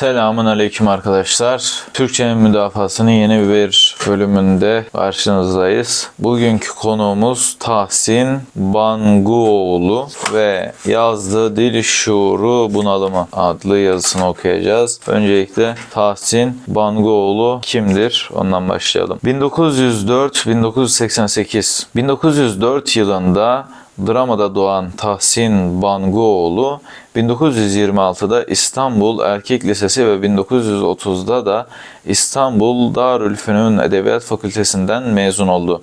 Selamun Aleyküm arkadaşlar. Türkçenin müdafasının yeni bir bölümünde karşınızdayız. Bugünkü konuğumuz Tahsin Banguoğlu ve yazdığı Dil Şuuru Bunalımı adlı yazısını okuyacağız. Öncelikle Tahsin Banguoğlu kimdir? Ondan başlayalım. 1904-1988 1904 yılında Dramada doğan Tahsin Banguoğlu 1926'da İstanbul Erkek Lisesi ve 1930'da da İstanbul Darülfünun Edebiyat Fakültesinden mezun oldu.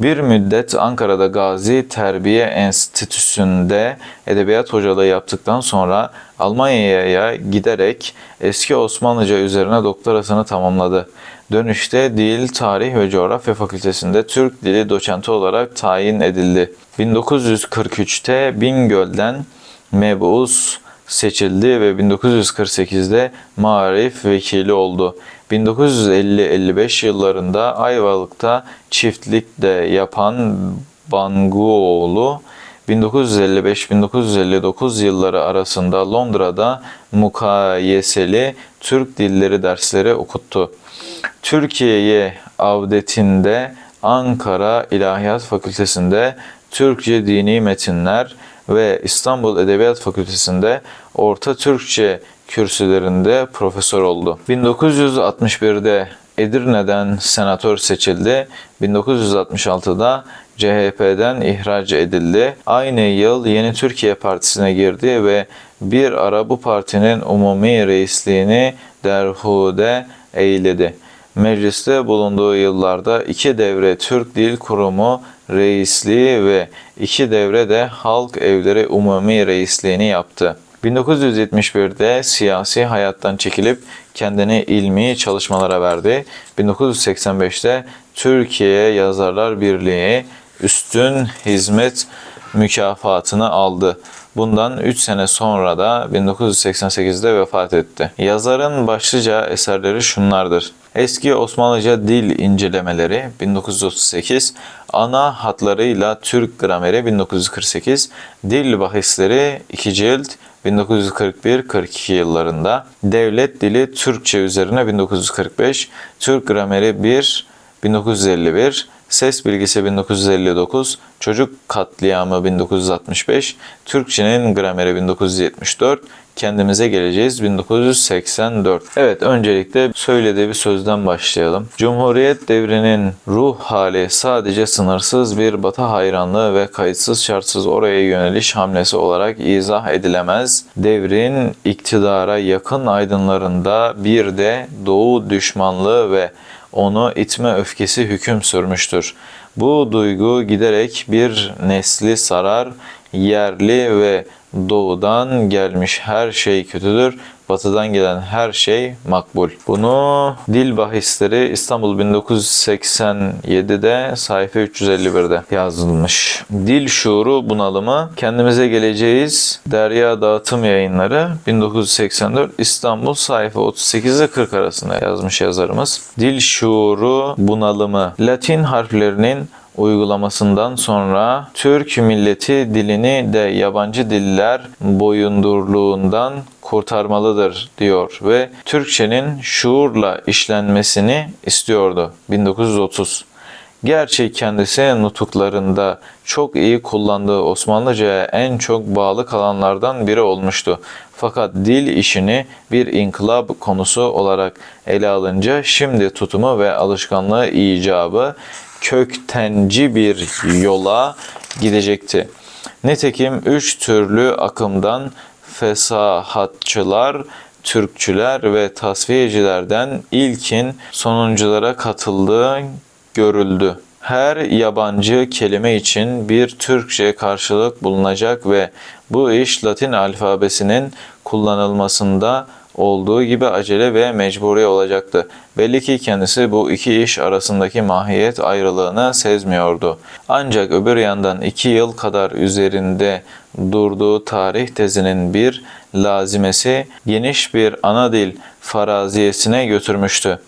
Bir müddet Ankara'da Gazi Terbiye Enstitüsü'nde edebiyat hocalığı yaptıktan sonra Almanya'ya giderek eski Osmanlıca üzerine doktorasını tamamladı. Dönüşte Dil, Tarih ve Coğrafya Fakültesi'nde Türk Dili doçenti olarak tayin edildi. 1943'te Bingöl'den mebus seçildi ve 1948'de Marif Vekili oldu. 1950-55 yıllarında Ayvalık'ta çiftlik de yapan Banguoğlu 1955-1959 yılları arasında Londra'da mukayeseli Türk dilleri dersleri okuttu. Türkiye'ye avdetinde Ankara İlahiyat Fakültesi'nde Türkçe dini metinler ve İstanbul Edebiyat Fakültesi'nde Orta Türkçe kürsülerinde profesör oldu. 1961'de Edirne'den senatör seçildi. 1966'da CHP'den ihraç edildi. Aynı yıl Yeni Türkiye Partisi'ne girdi ve bir ara bu partinin umumi reisliğini derhude eyledi. Mecliste bulunduğu yıllarda iki devre Türk Dil Kurumu reisliği ve iki devre de Halk Evleri Umumi Reisliğini yaptı. 1971'de siyasi hayattan çekilip kendini ilmi çalışmalara verdi. 1985'te Türkiye Yazarlar Birliği Üstün Hizmet mükafatını aldı. Bundan 3 sene sonra da 1988'de vefat etti. Yazarın başlıca eserleri şunlardır. Eski Osmanlıca dil incelemeleri 1938, ana hatlarıyla Türk grameri 1948, dil bahisleri 2 cilt 1941-42 yıllarında, devlet dili Türkçe üzerine 1945, Türk grameri 1 1951, Ses bilgisi 1959, Çocuk katliamı 1965, Türkçenin grameri 1974, Kendimize geleceğiz 1984. Evet öncelikle söylediği bir sözden başlayalım. Cumhuriyet devrinin ruh hali sadece sınırsız bir batı hayranlığı ve kayıtsız şartsız oraya yöneliş hamlesi olarak izah edilemez. Devrin iktidara yakın aydınlarında bir de doğu düşmanlığı ve onu itme öfkesi hüküm sürmüştür. Bu duygu giderek bir nesli sarar, yerli ve doğudan gelmiş her şey kötüdür, batıdan gelen her şey makbul. Bunu Dil Bahisleri İstanbul 1987'de sayfa 351'de yazılmış. Dil şuuru bunalımı kendimize geleceğiz. Derya Dağıtım Yayınları 1984 İstanbul sayfa 38 ile 40 arasında yazmış yazarımız. Dil şuuru bunalımı Latin harflerinin uygulamasından sonra Türk milleti dilini de yabancı diller boyundurluğundan kurtarmalıdır diyor ve Türkçenin şuurla işlenmesini istiyordu 1930. Gerçi kendisi nutuklarında çok iyi kullandığı Osmanlıca'ya en çok bağlı kalanlardan biri olmuştu. Fakat dil işini bir inkılap konusu olarak ele alınca şimdi tutumu ve alışkanlığı icabı köktenci bir yola gidecekti. Nitekim üç türlü akımdan fesahatçılar, Türkçüler ve tasfiyecilerden ilkin sonunculara katıldığı görüldü. Her yabancı kelime için bir Türkçe karşılık bulunacak ve bu iş Latin alfabesinin kullanılmasında olduğu gibi acele ve mecburi olacaktı. Belli ki kendisi bu iki iş arasındaki mahiyet ayrılığını sezmiyordu. Ancak öbür yandan iki yıl kadar üzerinde durduğu tarih tezinin bir lazimesi geniş bir ana dil faraziyesine götürmüştü.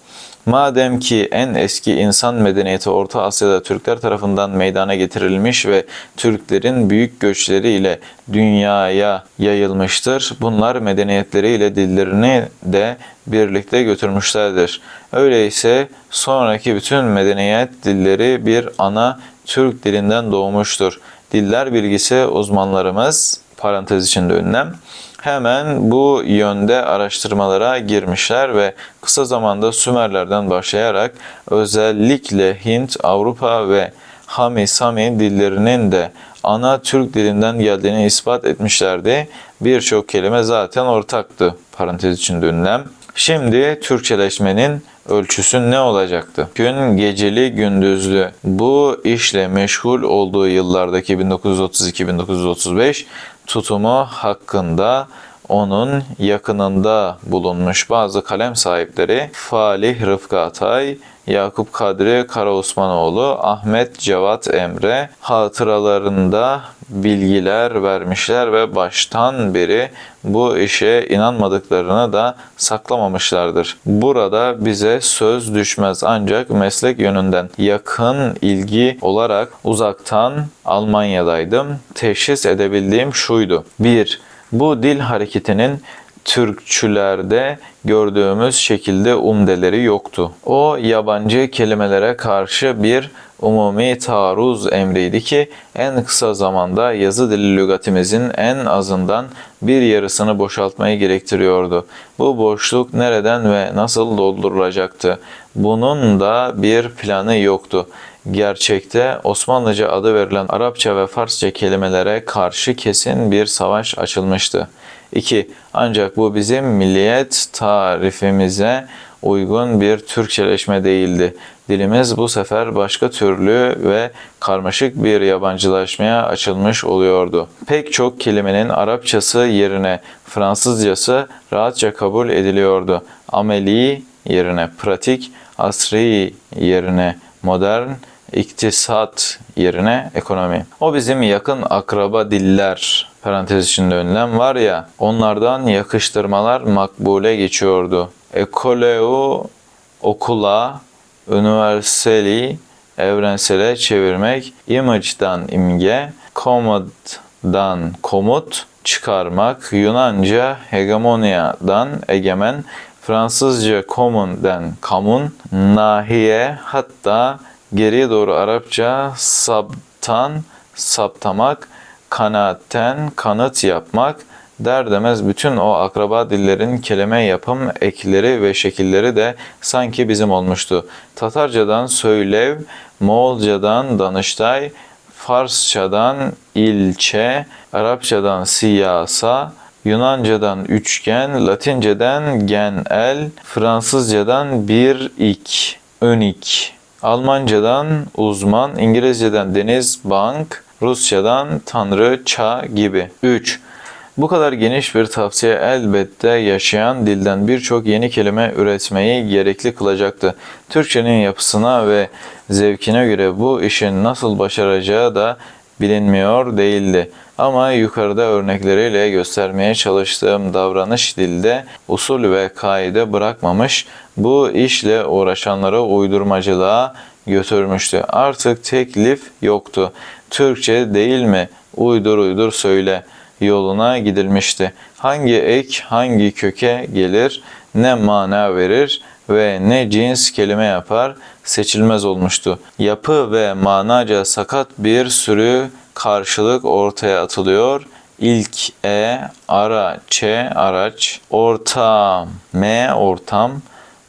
Madem ki en eski insan medeniyeti Orta Asya'da Türkler tarafından meydana getirilmiş ve Türklerin büyük göçleriyle dünyaya yayılmıştır. Bunlar medeniyetleriyle dillerini de birlikte götürmüşlerdir. Öyleyse sonraki bütün medeniyet dilleri bir ana Türk dilinden doğmuştur. Diller bilgisi uzmanlarımız parantez içinde ünlem hemen bu yönde araştırmalara girmişler ve kısa zamanda Sümerlerden başlayarak özellikle Hint, Avrupa ve Hami Sami dillerinin de ana Türk dilinden geldiğini ispat etmişlerdi. Birçok kelime zaten ortaktı. Parantez içinde ünlem. Şimdi Türkçeleşmenin ölçüsü ne olacaktı? Gün geceli gündüzlü bu işle meşgul olduğu yıllardaki 1932-1935 tutumu hakkında onun yakınında bulunmuş bazı kalem sahipleri Falih Rıfkı Atay, Yakup Kadri Karaosmanoğlu, Ahmet Cevat Emre hatıralarında bilgiler vermişler ve baştan beri bu işe inanmadıklarını da saklamamışlardır. Burada bize söz düşmez ancak meslek yönünden yakın ilgi olarak uzaktan Almanya'daydım. Teşhis edebildiğim şuydu. 1. Bu dil hareketinin Türkçülerde gördüğümüz şekilde umdeleri yoktu. O yabancı kelimelere karşı bir umumi taarruz emriydi ki en kısa zamanda yazı dili lügatimizin en azından bir yarısını boşaltmayı gerektiriyordu. Bu boşluk nereden ve nasıl doldurulacaktı? Bunun da bir planı yoktu. Gerçekte Osmanlıca adı verilen Arapça ve Farsça kelimelere karşı kesin bir savaş açılmıştı. 2. Ancak bu bizim milliyet tarifimize uygun bir Türkçeleşme değildi. Dilimiz bu sefer başka türlü ve karmaşık bir yabancılaşmaya açılmış oluyordu. Pek çok kelimenin Arapçası yerine Fransızcası rahatça kabul ediliyordu. Ameli yerine pratik, asri yerine modern, iktisat yerine ekonomi. O bizim yakın akraba diller parantez içinde önlem var ya onlardan yakıştırmalar makbule geçiyordu. Ekoleu okula, üniversali evrensele çevirmek, image'dan imge, commod'dan komut çıkarmak, Yunanca hegemoniyadan egemen, Fransızca common'den kamun, nahiye hatta geriye doğru Arapça sabtan, saptamak, kanaatten kanıt yapmak, der demez bütün o akraba dillerin kelime yapım ekleri ve şekilleri de sanki bizim olmuştu. Tatarcadan söylev, Moğolcadan danıştay, Farsçadan ilçe, Arapçadan siyasa, Yunancadan üçgen, Latinceden genel, Fransızcadan bir ik, önik, Almancadan uzman, İngilizceden deniz, bank, Rusçadan tanrı, ça gibi. 3. Bu kadar geniş bir tavsiye elbette yaşayan dilden birçok yeni kelime üretmeyi gerekli kılacaktı. Türkçenin yapısına ve zevkine göre bu işin nasıl başaracağı da bilinmiyor değildi. Ama yukarıda örnekleriyle göstermeye çalıştığım davranış dilde usul ve kaide bırakmamış, bu işle uğraşanları uydurmacılığa götürmüştü. Artık teklif yoktu. Türkçe değil mi? Uydur uydur söyle yoluna gidilmişti. Hangi ek hangi köke gelir, ne mana verir ve ne cins kelime yapar seçilmez olmuştu. Yapı ve manaca sakat bir sürü karşılık ortaya atılıyor. İlk E, ara, Ç, araç, ortam, M, ortam,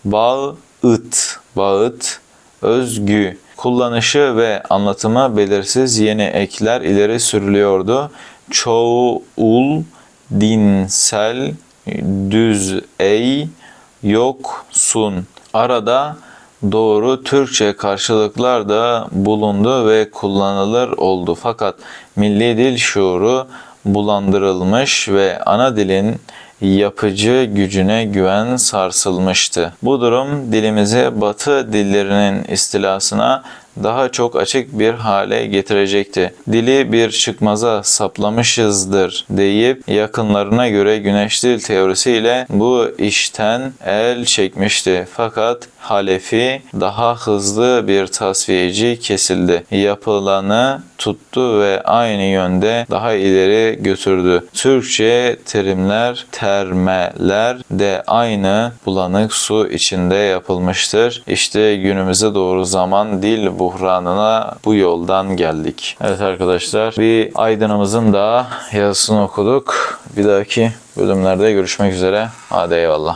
bağ, ıt, bağıt, özgü, kullanışı ve anlatımı belirsiz yeni ekler ileri sürülüyordu. Çoğul, dinsel, düz, ey, yoksun. Arada doğru Türkçe karşılıklar da bulundu ve kullanılır oldu. Fakat milli dil şuuru bulandırılmış ve ana dilin yapıcı gücüne güven sarsılmıştı. Bu durum dilimizi batı dillerinin istilasına daha çok açık bir hale getirecekti. Dili bir çıkmaza saplamışızdır deyip yakınlarına göre güneş dil teorisiyle bu işten el çekmişti. Fakat Halefi daha hızlı bir tasfiyeci kesildi. Yapılanı tuttu ve aynı yönde daha ileri götürdü. Türkçe terimler, termeler de aynı bulanık su içinde yapılmıştır. İşte günümüze doğru zaman dil buhranına bu yoldan geldik. Evet arkadaşlar bir aydınımızın daha yazısını okuduk. Bir dahaki bölümlerde görüşmek üzere. Hadi eyvallah.